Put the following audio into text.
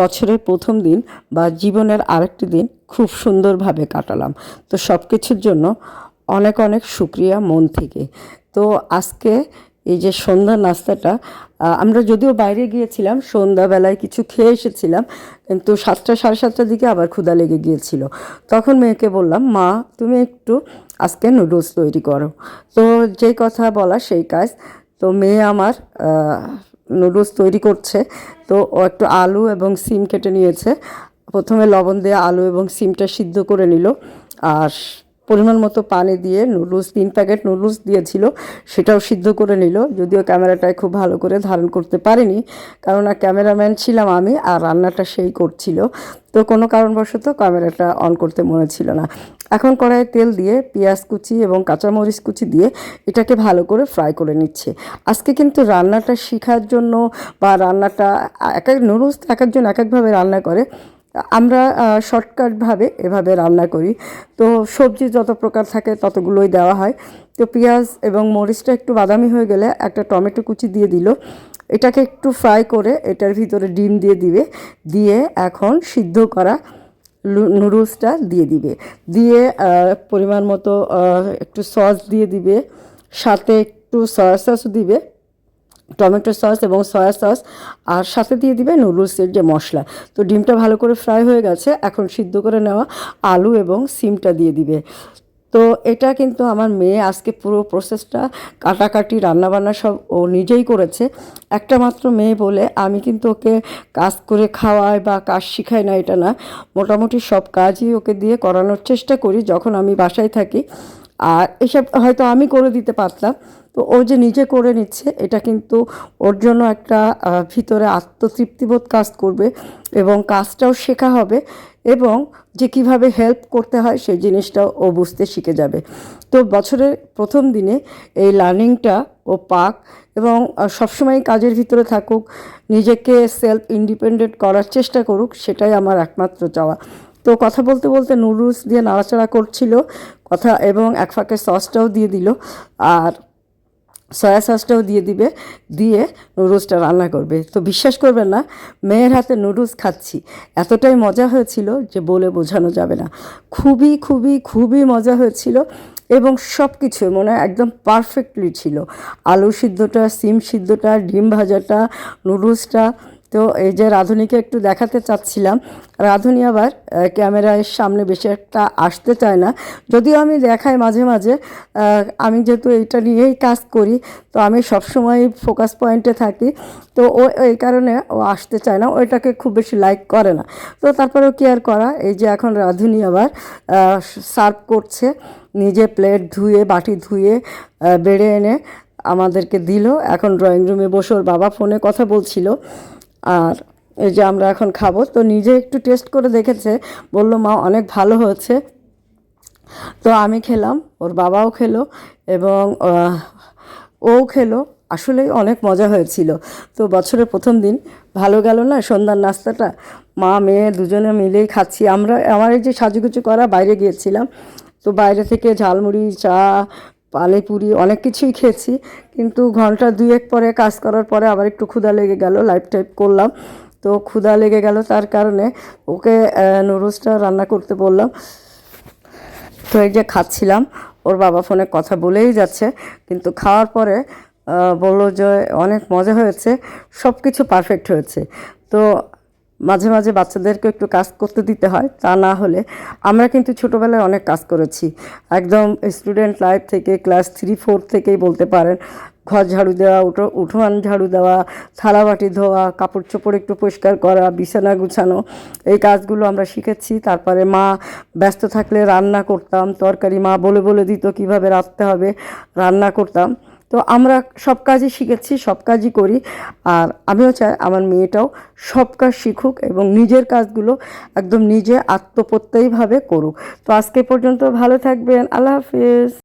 বছরের প্রথম দিন বা জীবনের আরেকটি দিন খুব সুন্দরভাবে কাটালাম। তো সব কিছুর জন্য অনেক অনেক শুক্রিয়া মন থেকে। তো আজকে এই যে সন্ধ্যা নাস্তাটা আমরা যদিও বাইরে গিয়েছিলাম, সন্ধ্যাবেলায় কিছু খেয়ে এসেছিলাম, কিন্তু সাতটা, সাড়ে সাতটার দিকে আবার ক্ষুধা লেগে গিয়েছিল। তখন মেয়েকে বললাম, মা, তুমি একটু আজকে নুডলস তৈরি করো। তো যে কথা বলা, সেই কাজ। তো মেয়ে আমার নুডলস তৈরি করছে। তো ও একটু আলু এবং সিম কেটে নিয়েছে। প্রথমে লবণ দিয়ে আলু এবং সিমটা সিদ্ধ করে নিল। আর পরিমাণ মতো পানি দিয়ে নুডলস, তিন প্যাকেট নুডলস দিয়েছিল, সেটাও সিদ্ধ করে নিল। যদিও ক্যামেরাটায় খুব ভালো করে ধারণ করতে পারিনি, কারণ ক্যামেরাম্যান ছিলাম আমি আর রান্নাটা সেই করছিল। তো কোনো কারণবশত ক্যামেরাটা অন করতে মনে ছিল না। এখন কড়াইয়ে তেল দিয়ে পেঁয়াজ কুচি এবং কাঁচামরিচ কুচি দিয়ে এটাকে ভালো করে ফ্রাই করে নিচ্ছে। আজকে কিন্তু রান্নাটা শেখার জন্য বা রান্নাটা এক এক নুডলস এক একজন এক একভাবে রান্না করে আমরা শর্টকাটভাবে এভাবে রান্না করি। তো সবজি যত প্রকার থাকে ততগুলোই দেওয়া হয়। তো পেঁয়াজ এবং মরিচটা একটু বাদামি হয়ে গেলে একটা টমেটো কুচি দিয়ে দিল। এটাকে একটু ফ্রাই করে এটার ভিতরে ডিম দিয়ে দিবে। দিয়ে এখন সিদ্ধ করা নুডলসটা দিয়ে দিবে। দিয়ে পরিমাণ মতো একটু সস দিয়ে দিবে। সাথে একটু সয়া সস দিবে। টমেটো সস এবং সয়া সস, আর সাথে দিয়ে দিবে নুডলসের যে মশলা। তো ডিমটা ভালো করে ফ্রাই হয়ে গেছে, এখন সিদ্ধ করে নেওয়া আলু এবং সিমটা দিয়ে দিবে। তো এটা কিন্তু আমার মেয়ে আজকে পুরো প্রসেসটা কাটাকাটি, রান্নাবান্না সব ও নিজেই করেছে। একটা মাত্র মেয়ে বলে আমি কিন্তু ওকে কাজ করে খাওয়াই বা কাজ শিখাই না, এটা না। মোটামুটি সব কাজই ওকে দিয়ে করানোর চেষ্টা করি, যখন আমি বাসায় থাকি। আর এসব হয়তো আমি করে দিতে পারতাম। তো ও যে নিজে করে নিচ্ছে, এটা কিন্তু ওর জন্য একটা ভিতরে আত্মতৃপ্তিবোধ কাজ করবে এবং কাজটাও শেখা হবে এবং যে কীভাবে হেল্প করতে হয় সেই জিনিসটাও ও বুঝতে শিখে যাবে। তো বছরের প্রথম দিনে এই লার্নিংটা ও পাক এবং সবসময় কাজের ভিতরে থাকুক, নিজেকে সেলফ ইন্ডিপেন্ডেন্ট করার চেষ্টা করুক, সেটাই আমার একমাত্র চাওয়া। তো কথা বলতে বলতে নুডলস দিয়ে নাড়াচাড়া করছিল, কথা এবং এক ফাঁকে সসটাও দিয়ে দিল আর সয়া সসটাও দিয়ে দিবে, দিয়ে নুডলসটা রান্না করবে। তো বিশ্বাস করবেন না, মেয়ের হাতে নুডলস খাচ্ছি। এতটাই মজা হয়েছিল যে বলে বোঝানো যাবে না। খুবই খুবই খুবই মজা হয়েছিল এবং সব কিছু মনে হয় একদম পারফেক্টলি ছিল। আলু সিদ্ধটা, সিম সিদ্ধটা, ডিম ভাজাটা, নুডলসটা তো এই যে রাধুনিকে একটু দেখাতে চাচ্ছিলাম, রাধুনি আবার ক্যামেরার সামনে বেশি একটা আসতে চায় না। যদিও আমি দেখাই মাঝে মাঝে আমি যেহেতু এইটা নিয়েই কাজ করি, তো আমি সবসময় ফোকাস পয়েন্টে থাকি। তো ও এই কারণে ও আসতে চায় না ওইটাকে খুব বেশি লাইক করে না। তো তারপরেও কি আর করা, এই যে এখন রাধুনি আবার সার্ভ করছে, নিজে প্লেট ধুয়ে, বাটি ধুয়ে বেড়ে এনে আমাদেরকে দিল। এখন ড্রয়িং রুমে বসে ওর বাবা ফোনে কথা বলছিল। আর এই যে আমরা এখন খাব, তো নিজে একটু টেস্ট করে দেখেছে, বলল, মা, অনেক ভালো হয়েছে। তো আমি খেলাম, ওর বাবাও খেলো এবং ও খেলো। আসলেই অনেক মজা হয়েছিল। তো বছরের প্রথম দিন ভালো গেল না সন্ধ্যার নাস্তাটা? মা, মেয়ে দুজনে মিলেই খাচ্ছি। আমরা, আমার এই যে সাজুগুজু করা বাইরে গিয়েছিলাম, তো বাইরে থেকে ঝালমুড়ি, চা পানিপুরি অনেক কিছুই খেয়েছি। কিন্তু ঘণ্টা দুয়েক পরে কাজ করার পরে আবার একটু ক্ষুধা লেগে গেল লাইফ টাইপ করলাম। তো ক্ষুধা লেগে গেল তার কারণে ওকে নুডলসটা রান্না করতে বললাম। তো এই যে খাচ্ছিলাম, ওর বাবা ফোনে কথা বলেই যাচ্ছে। কিন্তু খাওয়ার পরে বলল যে অনেক মজা হয়েছে সব কিছু পারফেক্ট হয়েছে। তো মাঝে মাঝে বাচ্চাদেরকে একটু কাজ করতে দিতে হয়, তা না হলে আমরা কিন্তু ছোটোবেলায় অনেক কাজ করেছি। একদম স্টুডেন্ট লাইফ থেকে ক্লাস থ্রি ফোর থেকেই বলতে পারেন, ঘর ঝাড়ু দেওয়া, উঠো উঠোয়ান ঝাড়ু দেওয়া, থালা বাটি ধোয়া, কাপড় চোপড় একটু পরিষ্কার করা, বিছানা গুছানো, এই কাজগুলো আমরা শিখেছি। তারপরে মা ব্যস্ত থাকলে রান্না করতাম, তরকারি মা বলে বলে দিত কীভাবে রাখতে হবে, রান্না করতাম। তো আমরা সব কাজই শিখেছি, সব কাজই করি। আর আমিও চাই আমার মেয়েটাও সব কাজ শিখুক এবং নিজের কাজগুলো একদম নিজে আত্মপ্রত্যয়ীভাবে করুক। তো আজকে পর্যন্ত ভালো থাকবেন, আল্লাহ হাফিজ।